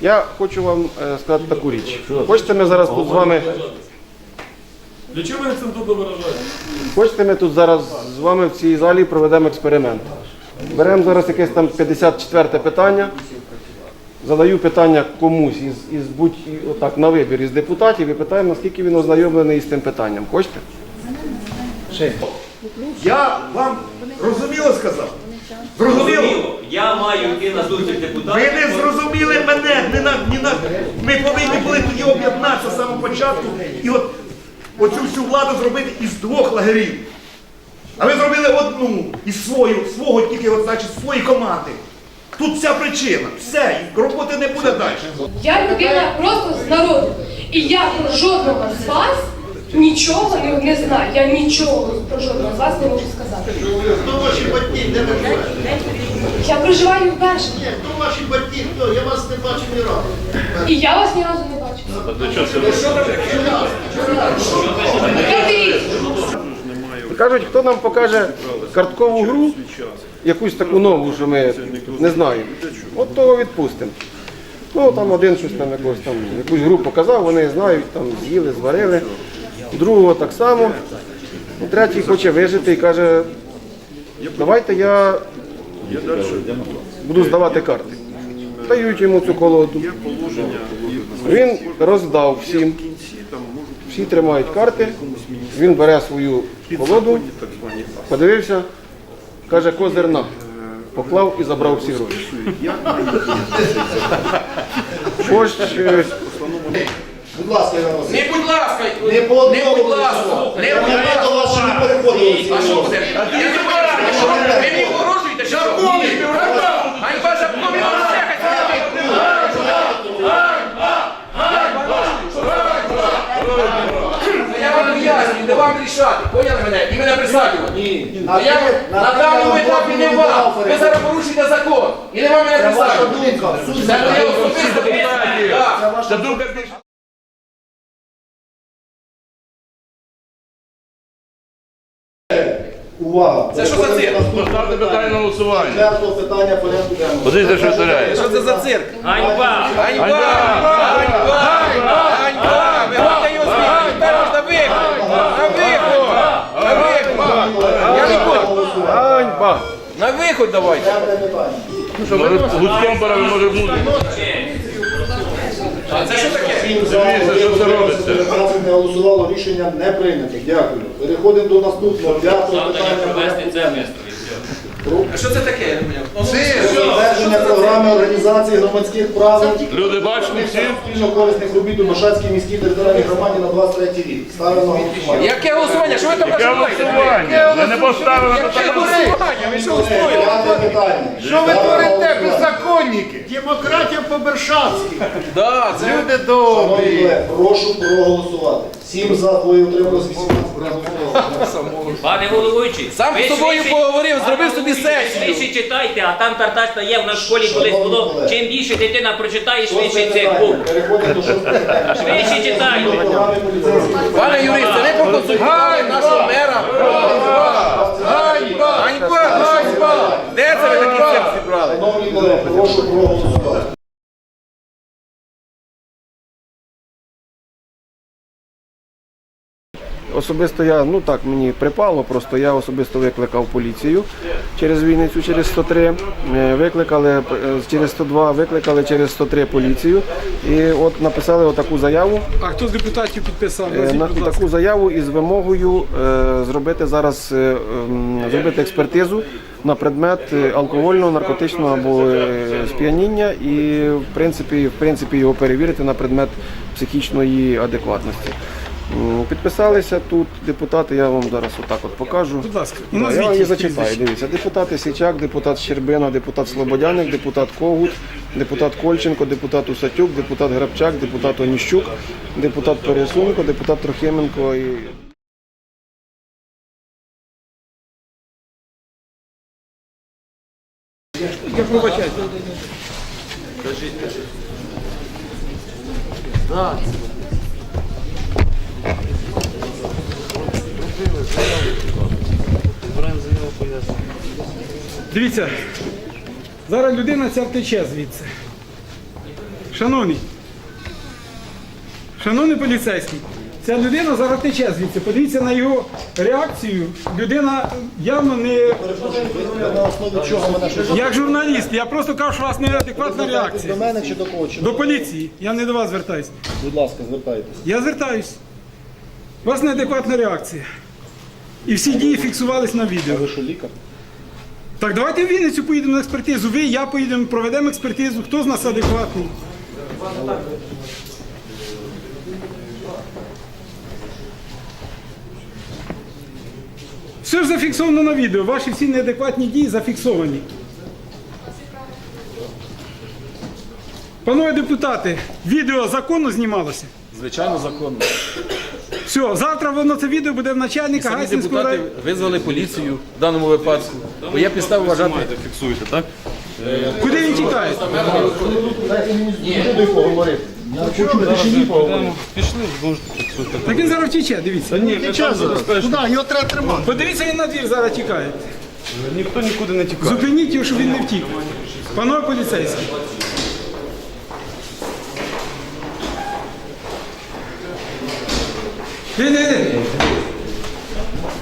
Я хочу вам е, сказати таку річ. Хочете ми зараз тут з вами. Для чого ви цензурно виражаєте? Хочете ми тут зараз з вами в цій залі проведемо експеримент. Беремо зараз якесь там 54 питання. Задаю питання комусь із, із будь отак на вибір із депутатів і питаємо, наскільки він ознайомлений з тим питанням. Хочете? Я вам розуміло сказав? Зрозуміло? Я маю йти на зустріч Ви не зрозуміли мене, не на, ні на... Ми повинні були тоді об'єднатися з самого початку і от оцю всю владу зробити із двох лагерів. А ви зробили одну із свою, свого тільки, от, значить, свої команди. Тут вся причина. Все, і роботи не буде далі. Я людина просто з народу. І я про жодного з вас нічого не, не знаю. Я нічого про жодного з вас не можу сказати. Хто ваші батьки, де ви живете? Я проживаю в Бершині. Ні, хто ваші батьки, хто? Я вас не бачив ні разу. І я вас ні разу не бачила. І кажуть, хто нам покаже карткову гру, якусь таку нову, що ми не знаємо. От того відпустимо. Ну там один щось там якось там якусь гру показав, вони знають, там з'їли, зварили. Другого так само. Ну, Третій хоче вижити і каже, давайте я буду здавати карти. Дають йому цю колоду. Він роздав всім. Всі тримають карти. Він бере свою колоду, подивився, каже, козир на. Поклав і забрав всі гроші. Хоч е, Будь ласка, Іван Васильович. Не будь ласка, Не по одному не будь ласка, не Я будь вас ласка. А що це? Я не мені ви Ганьба за помі Я вам не вам рішати, поняли мене? І мене присаджувати. Ні. На Я на даному етапі не вам. Ви зараз порушуєте закон. І не вам мене присаджувати. думка. Це моє знає. Це думка. Увага! Це що за цирк? Поставте питання на голосування. Четвертого питання порядку денного. Позиція секретаря. Що це за цирк? Ганьба! Ганьба! Ганьба! Ганьба! Вигнайте його звідси! Тепер можна виход! На виход! На виход! Я не буду! ганьба! На виход давайте! Четверте питання. Гудком бере, може внутрі. А це що таке? Дивіться, що це робиться. голосувало, рішення не прийнято. Дякую. Переходимо до наступного п'ятого питання. денного. А що це таке? Я не поняв. Про Затвердження програми організації громадських прав Люди бачили всі? спільно корисних робіт у Мошацькій міській територіальній громаді на 23 рік. Ставимо на голосування. Яке голосування? Що ви там Яке нажимаєте? голосування? Ми не поставили питання. голосування? Ви що? П'яте питання. Що ви творите, беззаконники? Демократія по-бершацьки. Да, це Люди добрі. колеги, прошу проголосувати. Всім за двоє утрималось 18 Пане головуючий, Сам ви з собою швидше- поговорив, зробив собі головуючий, сесію. Швидше читайте, а там Тарташка є, в нас в школі колись було. Шановні Чим більше дитина прочитає, швидше це був. Переходимо до шостого питання. Швидше читайте. Програми поліцейських Пане юристе, не поконсультували нашого мера. Ганьба! Ганьба! Ганьба! Де це ви такі цирк зібрали? Шановні колеги, прошу проголосувати. Особисто я, ну так мені припало, просто я особисто викликав поліцію через Вінницю, через 103. Е, Викликали е, через 102, викликали через 103 поліцію. І от написали отаку заяву. А хто з депутатів підписав? Е, на таку заяву із вимогою зробити зараз зробити експертизу на предмет алкогольного, наркотичного або сп'яніння і в принципі, в принципі його перевірити на предмет психічної адекватності. Підписалися тут депутати, я вам зараз отак от покажу. Будь ласка, Да, назвіть я вам її зачитаю. Дивіться, депутати Січак, депутат Щербина, депутат Слободяник, депутат Когут, депутат Кольченко, депутат Усатюк, депутат Грабчак, депутат Оніщук, депутат Пересунко, депутат Трохименко і. Я пробачаю. Дивіться, зараз людина ця втече звідси. Шановний, шановний поліцейський, ця людина зараз тече звідси. Подивіться на його реакцію. Людина явно не як журналіст. Я просто кажу, що у вас неадекватна до реакція. мене чи до кого? До поліції. Я не до вас звертаюся. Будь ласка, звертайтеся. Я звертаюсь. У вас неадекватна реакція. І всі дії фіксувались на відео. Ви що, лікар? Так давайте в Вінницю поїдемо на експертизу. Ви, я поїдемо, проведемо експертизу. Хто з нас адекватний? Все ж зафіксовано на відео. Ваші всі неадекватні дії зафіксовані. Панове депутати, відео законно знімалося. Звичайно, законно. Все, завтра воно це відео буде в начальника Самі Гайсинського депутати району. визвали поліцію в даному випадку. Бо є підстави вважати. Фіксуєте, так? Куди він тікає? Дайте мені з поговорити. Я хочу в тишині поговорити. Так він зараз втіче, дивіться. Куди? Його треба тримати. Подивіться, він на двір зараз тікає. Ніхто нікуди не тікає. Зупиніть його, щоб він не втік. Панове поліцейські. Іди, іди.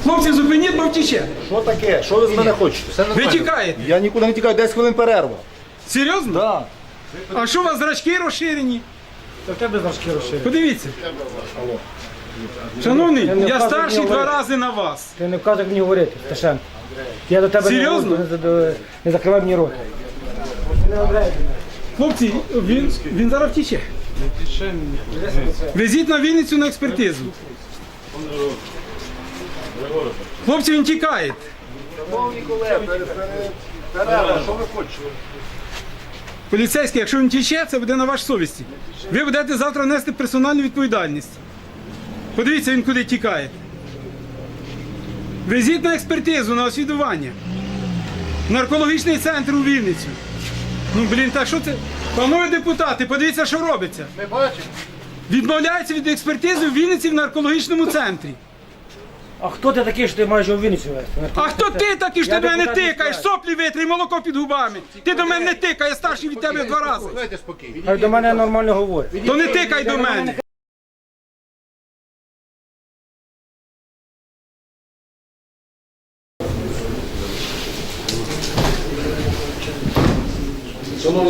Хлопці, зупиніть, бо втіче. Що таке? Що ви з мене хочете? Ви тікаєте. Я нікуди не тікаю, 10 хвилин перерва. Серйозно? Так. А що у вас зрачки розширені? Та в тебе зрачки розширені. Подивіться. Шановний, я старший два рази на вас. Ти не вказуй мені говорити, Сташенко. Я до тебе Серйозно? не, не, не, не закривай мені рот. Хлопці, він, він зараз втіче. Везіть на Вінницю на експертизу. Хлопці, він тікає. Що ви хочете? Поліцейський, якщо він тіче, це буде на вашій совісті. Ви будете завтра нести персональну відповідальність. Подивіться, він куди тікає. Везіть на експертизу, на освідування. Наркологічний центр у Вінницю. Ну, блін, так що це? Панове депутати, подивіться, що робиться. Ми бачимо. Відмовляється від експертизи в Вінниці в наркологічному центрі. А хто ти такий, що ти маєш у Вінницю вести? А хто ти такий, що Я ти до мене депутат тикаєш? Соплі витри, молоко під губами. Ти до мене не тикай, я старший від тебе в два рази. Давайте спокійно. Хай до мене нормально говорить. То не тикай до мене.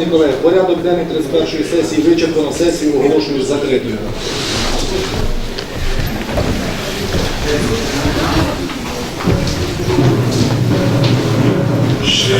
Шановні колеги, порядок денний 31 сесії вичерпано, сесію оголошую закритою. Ще